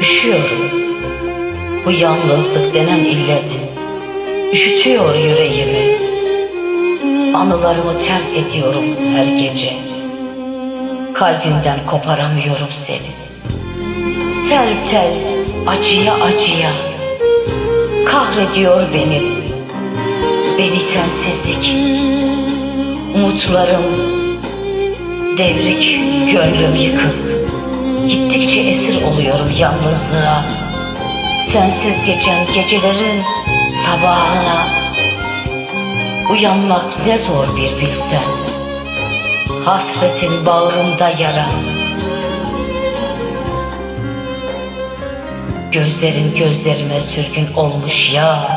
Üşüyorum. Bu yalnızlık denen illet üşütüyor yüreğimi. Anılarımı terk ediyorum her gece. Kalbimden koparamıyorum seni. Tel tel, acıya acıya kahrediyor beni. Beni sensizlik, umutlarım devrik, gönlüm yıkık. Gittikçe esir oluyorum yalnızlığa. Sensiz geçen gecelerin sabahına. Uyanmak ne zor bir bilsen. Hasretin bağrımda yara. Gözlerin gözlerime sürgün olmuş ya.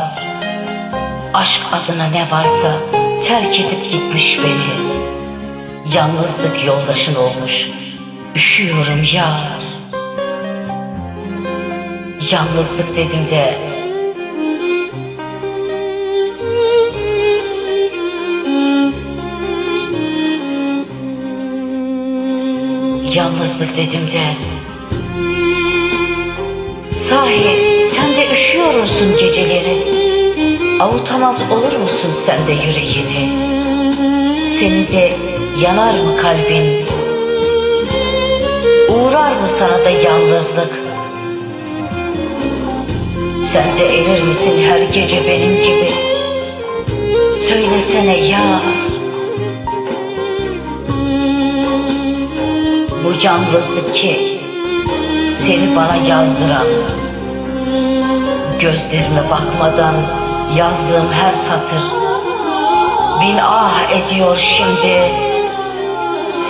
Aşk adına ne varsa terk edip gitmiş beni. Yalnızlık yoldaşın olmuş Üşüyorum ya Yalnızlık dedim de. Yalnızlık dedim de. Sahi sen de üşüyor musun geceleri. Avutamaz olur musun sen de yüreğini? Senin de yanar mı kalbin Uğrar mı sana da yalnızlık. Sen de erir misin her gece benim gibi? Söylesene ya. Bu yalnızlık ki seni bana yazdıran Gözlerime bakmadan yazdığım her satır Bin ah ediyor şimdi.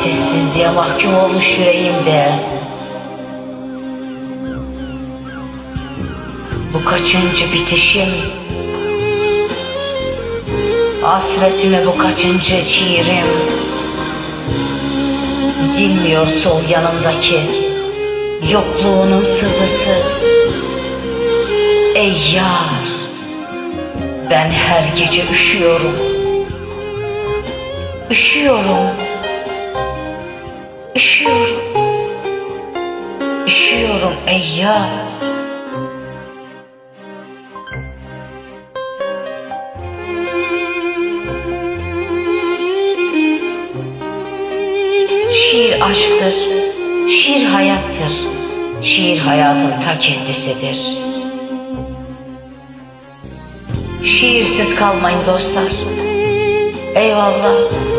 Sessizliğe mahkum olmuş yüreğimde Bu kaçıncı bitişim? Hasretime bu kaçıncı şiirim? Dinmiyor sol yanımdaki Yokluğunun sızısı. Ey yar Ben her gece üşüyorum. Üşüyorum. Üşüyorum. Üşüyorum ey yar Şiir aşktır, şiir hayattır, şiir hayatın ta kendisidir. Şiirsiz kalmayın dostlar. Eyvallah.